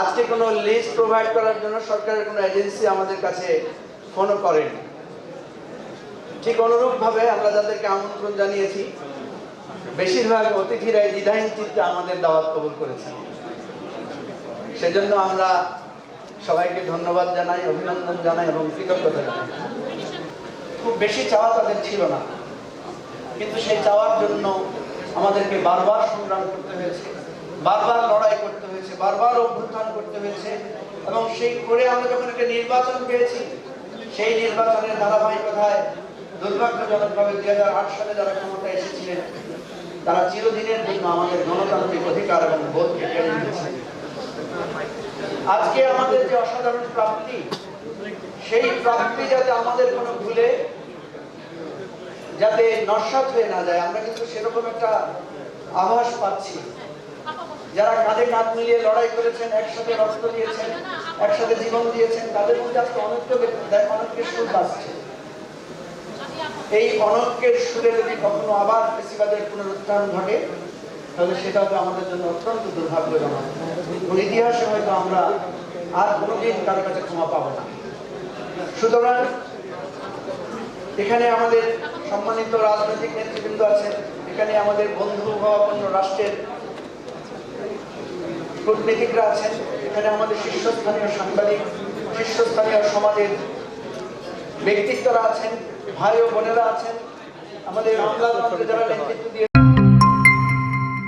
আজকে কোনো list provide করার জন্য সরকারের কোনো এজেন্সি আমাদের কাছে ফোনও করেনি। ঠিক অনুরূপভাবে আমরা যাদেরকে আমন্ত্রণ জানিয়েছি, বেশিরভাগ অতিথিরাই দ্বিধাহীন চিত্তে আমাদের দাওয়াত কবুল করেছেন। সেজন্য আমরা সবাইকে ধন্যবাদ জানাই, অভিনন্দন জানাই এবং কৃতজ্ঞতা জানাই। খুব বেশি চাওয়া তাদের ছিল না, কিন্তু সেই চাওয়ার জন্য আমাদেরকে বারবার সংগ্রাম করতে হয়েছে, বারবার লড়াই করতে হয়েছে। বারবার অভ্যুত্থান করতে হয়েছে এবং সেই করে আমরা যখন একটা নির্বাচন পেয়েছি, সেই নির্বাচনের ধারাবাহিকতায় দুর্ভাগ্যজনকভাবে দুই হাজার আট সালে যারা ক্ষমতায় এসেছিলেন, তারা চিরদিনের জন্য আমাদের গণতান্ত্রিক অধিকার এবং বোধকে কেড়ে নিয়েছে আজকে আমাদের যে অসাধারণ প্রাপ্তি, সেই প্রাপ্তি যাতে আমাদের কোনো ভুলে, যাতে নস্বাত হয়ে না যায়, আমরা কিন্তু সেরকম একটা আভাস পাচ্ছি। যারা কাঁধে কাঁধ মিলিয়ে লড়াই করেছেন, একসাথে রক্ত দিয়েছেন, একসাথে জীবন দিয়েছেন, তাদের মধ্যে আজকে অনৈক্য দেখ, অনৈক্যের সুর বাজছে। এই অনৈক্যের সুরে যদি কখনো আবার ফেসিবাদের পুনরুত্থান ঘটে, তাহলে সেটা তো আমাদের জন্য অত্যন্ত দুর্ভাগ্যজনক ইতিহাসে হয়তো আমরা আর কোনোদিন কারও কাছে ক্ষমা পাবো না। সুতরাং এখানে আমাদের সম্মানিত রাজনৈতিক নেতৃবৃন্দ আছেন, এখানে আমাদের বন্ধু ভাবাপন্ন রাষ্ট্রের কূটনীতিকরা আছেন। এখানে আমাদের শীর্ষস্থানীয় সাংবাদিক, শীর্ষস্থানীয় সমাজের ব্যক্তিত্বরা আছেন, ভাই ও বোনেরা আছেন। আমাদের আমলার যারা